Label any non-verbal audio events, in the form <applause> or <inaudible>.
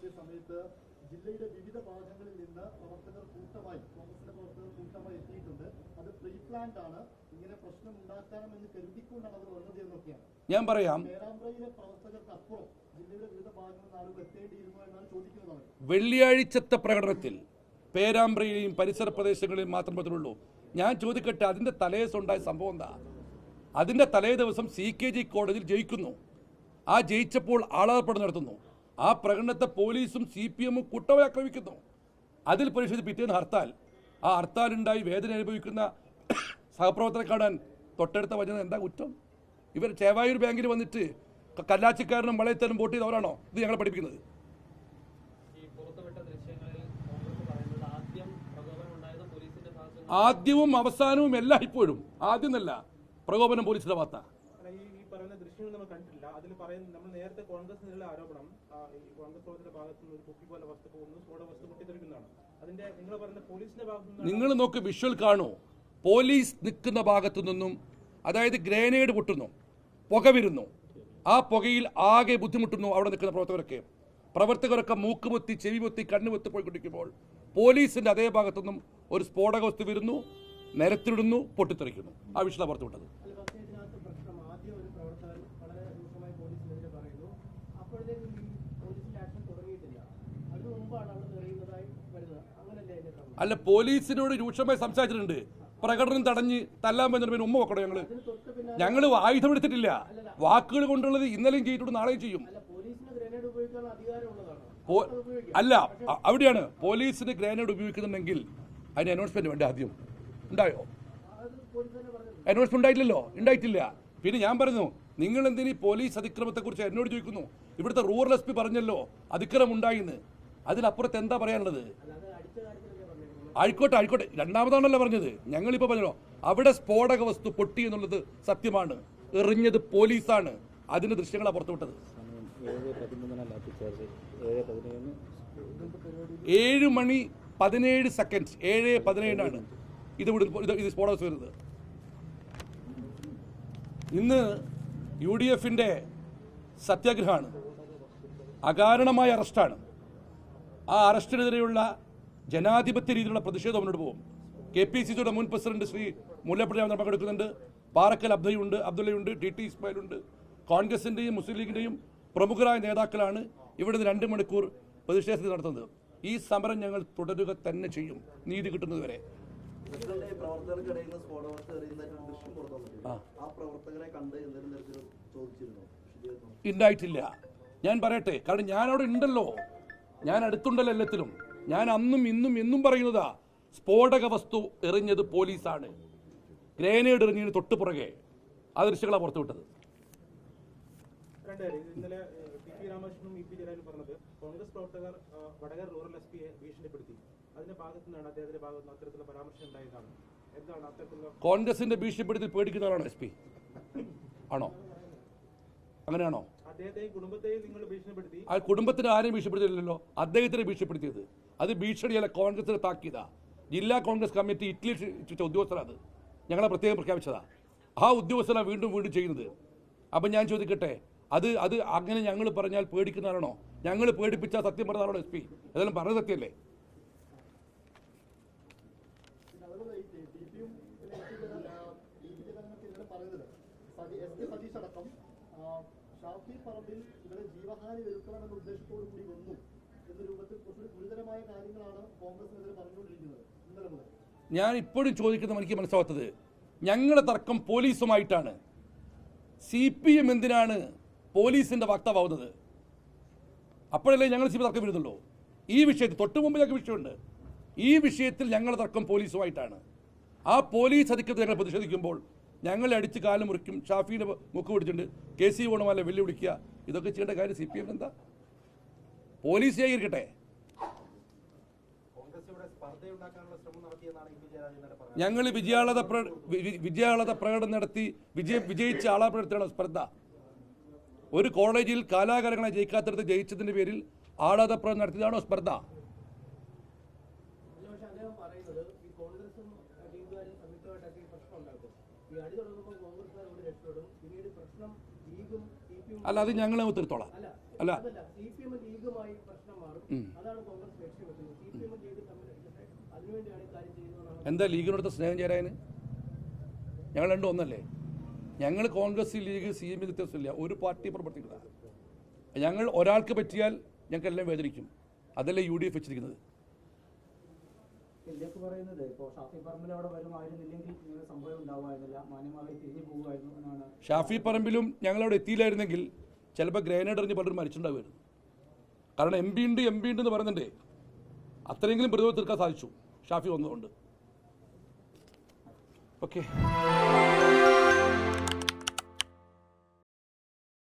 നടത്തിയ സമയത്ത് ജില്ലയുടെ വിവിധ ഭാഗങ്ങളിൽ നിന്ന് പ്രവർത്തകർ കൂട്ടമായി കോൺഗ്രസിന്റെ പ്രവർത്തകർ കൂട്ടമായി എത്തിയിട്ടുണ്ട്. അത് പ്രീ പ്ലാൻഡ് ആണ്. ഇങ്ങനെ പ്രശ്നം ഉണ്ടാക്കാമെന്ന് കരുതിക്കൊണ്ടാണ് അവർ വന്നത് എന്നൊക്കെയാണ്. ഞാൻ പറയാം. പേരാമ്പ്രയിലെ പ്രവർത്തകർക്ക് അപ്പുറം ജില്ലയുടെ വിവിധ ഭാഗങ്ങളിൽ ആളുകൾ എത്തേണ്ടിയിരുന്നു എന്നാണ് ചോദിക്കുന്നത് വെള്ളിയാഴ്ചത്തെ പ്രകടനത്തിൽ പേരാമ്പ്രയിലെയും പരിസര പ്രദേശങ്ങളിലും മാത്രം പറ്റുള്ളൂ ഞാൻ ചോദിക്കട്ടെ അതിന്റെ തലേദിവസമുണ്ടായ സംഭവം എന്താ? അതിന്റെ തലേ ദിവസം സി കെ ജി കോടതിയിൽ ജയിക്കുന്നു. ആ ജയിച്ചപ്പോൾ ആളാർപ്പണം നടത്തുന്നു. ആ പ്രകടനത്തെ പോലീസും സി പി എമ്മും കൂട്ടമായി ആക്രമിക്കുന്നു. അതിൽ പ്രതിഷേധി പിറ്റേന്ന് ഹർത്താൽ. ആ ഹർത്താലുണ്ടായി വേദന അനുഭവിക്കുന്ന <coughs> സഹപ്രവർത്തകരെ കാണാൻ തൊട്ടടുത്ത വചനം എന്താ കുറ്റം? ഇവർ ചേവായൂർ ബാങ്കിൽ വന്നിട്ട് കല്ലാച്ചിക്കാരനും വളയത്തനും വോട്ട് ചെയ്തവരാണോ ഇത് ഞങ്ങളെ പഠിപ്പിക്കുന്നത്. ആദ്യവും അവസാനവും എല്ലാം ഇപ്പോഴും. ആദ്യം എന്നല്ല പ്രകോപനം പോലീസിന്റെ ഭാഗത്താ. അല്ല, ഈ ഈ ദൃശ്യങ്ങൾ നമ്മൾ കണ്ടിട്ടില്ല. അതിൽ പറയുന്നത് നമ്മൾ നേരത്തെ കോൺഗ്രസിനുള്ള ആരോപണം ഈ കോൺഗ്രസ് പ്രവർത്തകരുടെ ഭാഗത്തു നിന്ന് ഒരു കുപ്പി പോലെ വസ്തു പോകുന്നു സ്ഫോട വസ്തു പൊട്ടിത്തെറിക്കുന്നതാണ്. അതിന്റെ നിങ്ങൾ പറയുന്ന പോലീസിന്റെ ഭാഗത്തു നിങ്ങൾ നോക്ക് വിഷ്വൽ കാണോ. പോലീസ് നിൽക്കുന്ന ഭാഗത്തു നിന്നും അതായത് ഗ്രനേഡ് പൊട്ടുന്നു പുക വരുന്നു. ആ പുകയിൽ ആകെ ബുദ്ധിമുട്ടുന്നു അവിടെ നിൽക്കുന്ന പ്രവർത്തകരൊക്കെ. പ്രവർത്തകരൊക്കെ മൂക്ക് പൊത്തി ചെവി പൊത്തി കണ്ണ് പൊത്തി പോയിക്കൊണ്ടിരിക്കുമ്പോൾ പോലീസിന്റെ അതേ ഭാഗത്തുനിന്നും ഒരു സ്ഫോടക വസ്തു വരുന്നു നിരത്തിടുന്നു പൊട്ടിത്തെറിക്കുന്നു. ആ വിഷയം പുറത്തു വിട്ടത് അല്ല, പക്ഷേ ഇതിനകത്ത് പ്രശ്നം ആദ്യം ഒരു പ്രവർത്തകൻ വളരെ രൂക്ഷമായി പോലീസിനെതിരെ പറയുന്നു അപ്പോഴത്തേക്കും ഈ പോലീസിന്റെ ആക്ഷൻ തുടങ്ങിയിട്ടില്ല അതിനു മുമ്പാണ് അവിടെ എറിയുന്നതായി വരുന്നത് അങ്ങനല്ലേ അതിന്റെ ക്രമം അല്ല പോലീസിനോട് രൂക്ഷമായി സംസാരിച്ചിട്ടുണ്ട്. പ്രകടനം തടഞ്ഞ് തല്ലാൻ പറ്റുന്ന പിന്നെ ഉമ്മ വെക്കണോ ഞങ്ങൾ? ഞങ്ങൾ ഞങ്ങൾ ആയുധം വാക്കുകൾ കൊണ്ടുള്ളത് ഇന്നലെയും ചെയ്തിട്ടുണ്ട് നാളെയും ചെയ്യും. അല്ല അവിടെയാണ്. പോലീസിന് ഗ്രാനേഡ് ഉപയോഗിക്കുന്നുണ്ടെങ്കിൽ അതിന് അനൗൺസ്മെന്റ് വേണ്ട ആദ്യം? ഉണ്ടായോ? അനൗൺസ്മെന്റ് ഉണ്ടായിട്ടില്ലല്ലോ? ഉണ്ടായിട്ടില്ല. പിന്നെ ഞാൻ പറഞ്ഞു നിങ്ങൾ എന്തിനീ പോലീസ് അതിക്രമത്തെക്കുറിച്ച് എന്നോട് ചോദിക്കുന്നു? ഇവിടുത്തെ റൂറൽ എസ് പി പറഞ്ഞല്ലോ അതിക്രമം ഉണ്ടായിന്ന് അതിലപ്പുറത്ത് എന്താ പറയാനുള്ളത്? ആയിക്കോട്ടെ ആയിക്കോട്ടെ. രണ്ടാമതാണല്ലോ പറഞ്ഞത്. ഞങ്ങളിപ്പോൾ പറഞ്ഞോ അവിടെ സ്ഫോടക വസ്തു പൊട്ടി എന്നുള്ളത് സത്യമാണ്. എറിഞ്ഞത് പോലീസാണ്. അതിന് ദൃശ്യങ്ങളാണ് പുറത്തുവിട്ടത് ഏഴ് മണി പതിനേഴ് സെക്കൻഡ് ഏഴ് ഇവിടെ ഇത് ഇത് സ്ഫോടക വസ്തു വരുന്നത്. ഇന്ന് യു ഡി എഫിന്റെ സത്യാഗ്രഹമാണ്. അകാരണമായ അറസ്റ്റാണ്. ആ അറസ്റ്റിനെതിരെയുള്ള ജനാധിപത്യ രീതിയിലുള്ള പ്രതിഷേധം മുന്നോട്ട് പോകും. കെ പി സി സിയുടെ മുൻ പ്രസിഡന്റ് ശ്രീ മുല്ലപ്പള്ളി രാമ പങ്കെടുക്കുന്നുണ്ട്. പാറക്കൽ അബ്ദയുണ്ട് അബ്ദുള്ളയുണ്ട് ടി ടി ഇസ്മായിലുണ്ട്. കോൺഗ്രസിന്റെയും മുസ്ലിം ലീഗിന്റെയും പ്രമുഖരായ നേതാക്കളാണ് ഇവിടെ നിന്ന് രണ്ട് മണിക്കൂർ പ്രതിഷേധത്തിൽ നടത്തുന്നത്. ഈ സമരം ഞങ്ങൾ തുടരുക തന്നെ ചെയ്യും. നീതി കിട്ടുന്നതുവരെ ഉണ്ടായിട്ടില്ല ഞാൻ പറയട്ടെ. കാരണം ഞാനവിടെ ഉണ്ടല്ലോ. ഞാൻ അടുത്തുണ്ടല്ലോ എല്ലാത്തിലും. ഞാൻ അന്നും ഇന്നും എന്നും പറയുന്നതാ. സ്ഫോടക വസ്തു എറിഞ്ഞത് പോലീസാണ്. ഗ്രേനേഡ് എറിഞ്ഞതിന് തൊട്ട് പുറകെ. ആ ദൃശ്യങ്ങളാണ് പുറത്തുവിട്ടത് വിട്ടത്. കാര്യം ഇത് ഇന്നലെ ഏഹ്, ടി പി രാമകൃഷ്ണനും ഇ പി ജയരാജനും പറഞ്ഞത് കോൺഗ്രസ് പ്രവർത്തകർ വടകര റൂറൽ എസ് പിയെ ഭീഷണിപ്പെടുത്തി. അതിന്റെ ഭാഗത്തു നിന്നാണ് അദ്ദേഹത്തിന്റെ ഭാഗത്ത് നിന്ന് അത്തരത്തിലുള്ള പരാമർശം ഉണ്ടായതാണ്. എന്താണ് അത്തരത്തിലുള്ള കോൺഗ്രസിന്റെ ഭീഷണിപ്പെടുത്തി പേടിക്കുന്നവരാണോ എസ് പി? ആണോ? അങ്ങനെയാണോ? ആ കുടുംബത്തിന് ആരെയും ഭീഷണിപ്പെടുത്തിയില്ലല്ലോ? അദ്ദേഹത്തിനെ ഭീഷണിപ്പെടുത്തിയത്. അത് ഭീഷണിയല്ല കോൺഗ്രസിന് താക്കീതാ ജില്ലാ കോൺഗ്രസ് കമ്മിറ്റി ഇറ്റലി ചുറ്റ ഉദ്യോഗസ്ഥരാണ് അത് ഞങ്ങളെ പ്രത്യേകം പ്രഖ്യാപിച്ചതാ. ആ ഉദ്യോഗസ്ഥനാണ് വീണ്ടും വീണ്ടും ചെയ്യുന്നത്. അപ്പം ഞാൻ ചോദിക്കട്ടെ അത് അത് അങ്ങനെ ഞങ്ങൾ പറഞ്ഞാൽ പേടിക്കുന്നതാണോ? ഞങ്ങൾ പേടിപ്പിച്ചാൽ സത്യം പറഞ്ഞതാണോ എസ് പി? ഏതായാലും പറഞ്ഞത് സത്യമല്ലേ സതീഷ് അടക്കം ഷാഫി പറമ്പിൽ ഇവരെ ജീവഹാനി വരുത്തണമെന്ന ഉദ്ദേശത്തോടു കൂടി വന്നു എന്ന രൂപത്തിൽ കുറച്ചുകൂടി ഗുരുതരമായ കാര്യങ്ങളാണ് കോൺഗ്രസിനെതിരെ പറഞ്ഞുകൊണ്ടിരിക്കുന്നത്. ഇന്നലെ മുതൽ. ഞാൻ ഇപ്പോഴും ചോദിക്കുന്നത് എനിക്ക് മനസ്സിലാവാത്തത് ഞങ്ങളുടെ തർക്കം പോലീസുമായിട്ടാണ്. സി പി എം എന്തിനാണ് പോലീസിന്റെ വക്താവുന്നത് അപ്പോഴല്ലേ ഞങ്ങൾ സി പി തർക്കം വരുന്നുള്ളൂ? ഈ വിഷയത്തിൽ തൊട്ട് മുമ്പ് ഞങ്ങൾക്ക് വിഷയമുണ്ട്. ഈ വിഷയത്തിൽ ഞങ്ങളുടെ തർക്കം പോലീസുമായിട്ടാണ്. ആ പോലീസ് അധികൃതർ ഞങ്ങൾ പ്രതിഷേധിക്കുമ്പോൾ ഞങ്ങളെ അടിച്ച് കാലം മുറിക്കും. ഷാഫീനെ മുക്ക് പിടിച്ചിട്ടുണ്ട്. കെ സി വേണമല്ല വെല്ലുവിളിക്കുക ഇതൊക്കെ ചെയ്യേണ്ട കാര്യം സി പി എം എന്താ? പോലീസ് പറഞ്ഞത്. ഞങ്ങൾ വിജയാളത വിജയാളത പ്രകടനം നടത്തി വിജയ വിജയിച്ച ആളാപ്രകടനത്തിലാണ് സ്പർദ്ധ. ഒരു കോളേജിൽ കാലാകാലങ്ങളെ ജയിക്കാത്തടത്ത് ജയിച്ചതിന്റെ പേരിൽ ആളാത പ്രകടനം നടത്തിയതാണോ സ്പർദ്ധ? അദ്ദേഹം പറയുന്നത് ഈ കോൺഗ്രസും ലീഗുകാരും സംയുക്തമായിട്ടൊക്കെ ഈ പ്രശ്നം ഉണ്ടാക്കും. ഈ അടി തുടങ്ങുമ്പോൾ കോൺഗ്രസ്സുകാർ ഇവിടെ രക്ഷപ്പെടും. പിന്നീട് പ്രശ്നം ലീഗും സി പി എം അല്ല അത് ഞങ്ങൾ തീർത്തോളാം. അല്ല അതല്ല. സി പി എം ലീഗുമായി പ്രശ്നം മാറും. അതാണ് കോൺഗ്രസ് ലക്ഷ്യം വെക്കുന്നത് സി പി എം ലീഗ് തമ്മിൽ ഇതൊക്കെ അതിനുവേണ്ടിയാണ് ഇക്കാര്യം ചെയ്യുന്നതെന്നാണ് എന്താ ലീഗിനടുത്ത സ്നേഹം ചേരാന്? ഞങ്ങൾ രണ്ടും ഒന്നല്ലേ? ഞങ്ങൾ കോൺഗ്രസ് ലീഗ് സി എം വ്യത്യാസമില്ല. ഒരു പാർട്ടി പ്രവർത്തിക്കുക ഞങ്ങൾ ഒരാൾക്ക് പറ്റിയാൽ ഞങ്ങൾക്ക് എല്ലാം വേദനിക്കും. അതല്ലേ യു ഡി എഫ് വെച്ചിരിക്കുന്നത്. ഇതിലേക്ക് പറയുന്നത് ഇപ്പോൾ ഷാഫി പറമ്പിൽ അവിടെ വരുമായിരുന്നില്ലെങ്കിൽ ഇങ്ങനെ സംഭവം ഉണ്ടാവുമായിരുന്നില്ല മാന്യമായി തിരിഞ്ഞു പോകുമായിരുന്നു എന്നാണ്. ഷാഫി പറമ്പിലും ഞങ്ങൾ അവിടെ എത്തിയില്ലായിരുന്നെങ്കിൽ ചിലപ്പോൾ ഗ്രനേഡ് എറിഞ്ഞ് പലരും മരിച്ചിട്ടുണ്ടാവുമായിരുന്നു. കാരണം എം പി ഉണ്ട് എം പി ഉണ്ട് എന്ന് പറയുന്നുണ്ട്. അത്രയെങ്കിലും പ്രതിരോധം തീർക്കാൻ സാധിച്ചു. ഷാഫി വന്നതുകൊണ്ട്. ഓക്കെ.